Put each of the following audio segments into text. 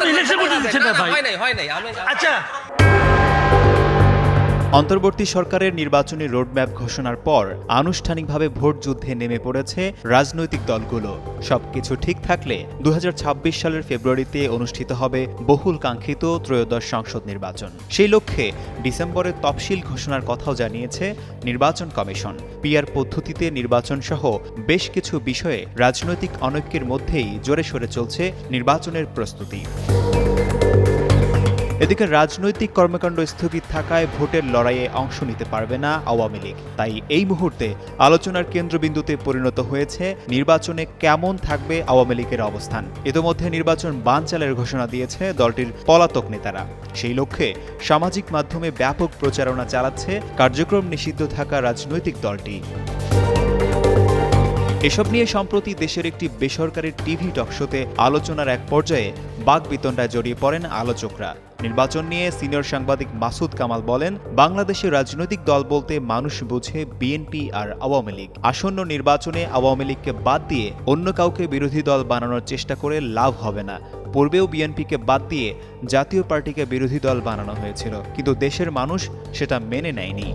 তো ইলেকশন করতে দিচ্ছেন না ভাই হয় নাই হয় নাই আমি আচ্ছা অন্তর্বর্তী সরকারের নির্বাচনী রোডম্যাপ ঘোষণার পর আনুষ্ঠানিকভাবে ভোট যুদ্ধে নেমে পড়েছে রাজনৈতিক দলগুলো। সবকিছু ঠিক থাকলে দু হাজার ছাব্বিশ সালের ফেব্রুয়ারিতে অনুষ্ঠিত হবে বহুল কাঙ্ক্ষিত ত্রয়োদশ সংসদ নির্বাচন। সেই লক্ষ্যে ডিসেম্বরে তফসিল ঘোষণার কথাও জানিয়েছে নির্বাচন কমিশন। পিআর পদ্ধতিতে নির্বাচন সহ বেশ কিছু বিষয়ে রাজনৈতিক অনৈক্যের মধ্যেই জোরে সরে চলছে নির্বাচনের প্রস্তুতি। এদিকে রাজনৈতিক কর্মকাণ্ড স্থগিত থাকায় ভোটের লড়াইয়ে অংশ নিতে পারবে না আওয়ামী লীগ। তাই এই মুহূর্তে আলোচনার কেন্দ্রবিন্দুতে পরিণত হয়েছে নির্বাচনে কেমন থাকবে আওয়ামী লীগের অবস্থান। ইতোমধ্যে নির্বাচন বানচালের ঘোষণা দিয়েছে দলটির পলাতক নেতারা। সেই লক্ষ্যে সামাজিক মাধ্যমে ব্যাপক প্রচারণা চালাচ্ছে কার্যক্রম নিষিদ্ধ থাকা রাজনৈতিক দলটি। এসব নিয়ে সম্প্রতি দেশের একটি বেসরকারি টিভি টকশোতে আলোচনার এক পর্যায়ে বাকবিতণ্ডায় জড়িয়ে পড়েন আলোচকরা। নির্বাচন নিয়ে সিনিয়র সাংবাদিক মাসুদ কামাল বলেন, বাংলাদেশের রাজনৈতিক দল বলতে মানুষ বুঝে বিএনপি আর আওয়ামী লীগ। আসন্ন নির্বাচনে আওয়ামী লীগকে বাদ দিয়ে অন্য কাউকে বিরোধী দল বানানোর চেষ্টা করে লাভ হবে না। পূর্বেও বিএনপিকে বাদ দিয়ে জাতীয় পার্টিকে বিরোধী দল বানানো হয়েছিল, কিন্তু দেশের মানুষ সেটা মেনে নেয়নি।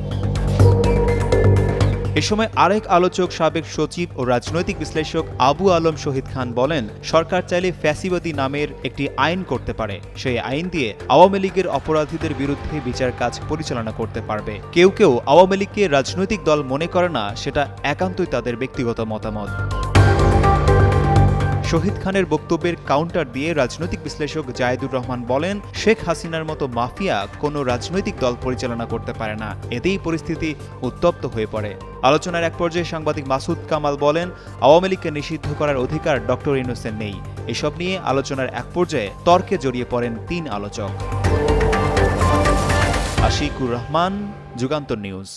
এ সময় আরেক আলোচক, সাবেক সচিব ও রাজনৈতিক বিশ্লেষক আবু আলম শহীদ খান বলেন, সরকার চাইলে ফ্যাসিবাদী নামের একটি আইন করতে পারে। সেই আইন দিয়ে আওয়ামী লীগের অপরাধীদের বিরুদ্ধে বিচার কাজ পরিচালনা করতে পারবে। কেউ কেউ আওয়ামী লীগকে রাজনৈতিক দল মনে করে না, সেটা একান্তই তাদের ব্যক্তিগত মতামত। শহীদ খানের বক্তব্যের কাউন্টার দিয়ে রাজনৈতিক বিশ্লেষক জায়েদুর রহমান বলেন, শেখ হাসিনার মতো মাফিয়া কোনো রাজনৈতিক দল পরিচালনা করতে পারে না। এতেই পরিস্থিতি উত্তপ্ত হয়ে পড়ে। আলোচনার এক পর্যায়ে সাংবাদিক মাসুদ কামাল বলেন, আওয়ামী লীগকে নিষিদ্ধ করার অধিকার ডক্টর ইনোসেন নেই। এসব নিয়ে আলোচনার এক পর্যায়ে তর্কে জড়িয়ে পড়েন তিন আলোচক। আশিকুর রহমান, যুগান্তর নিউজ।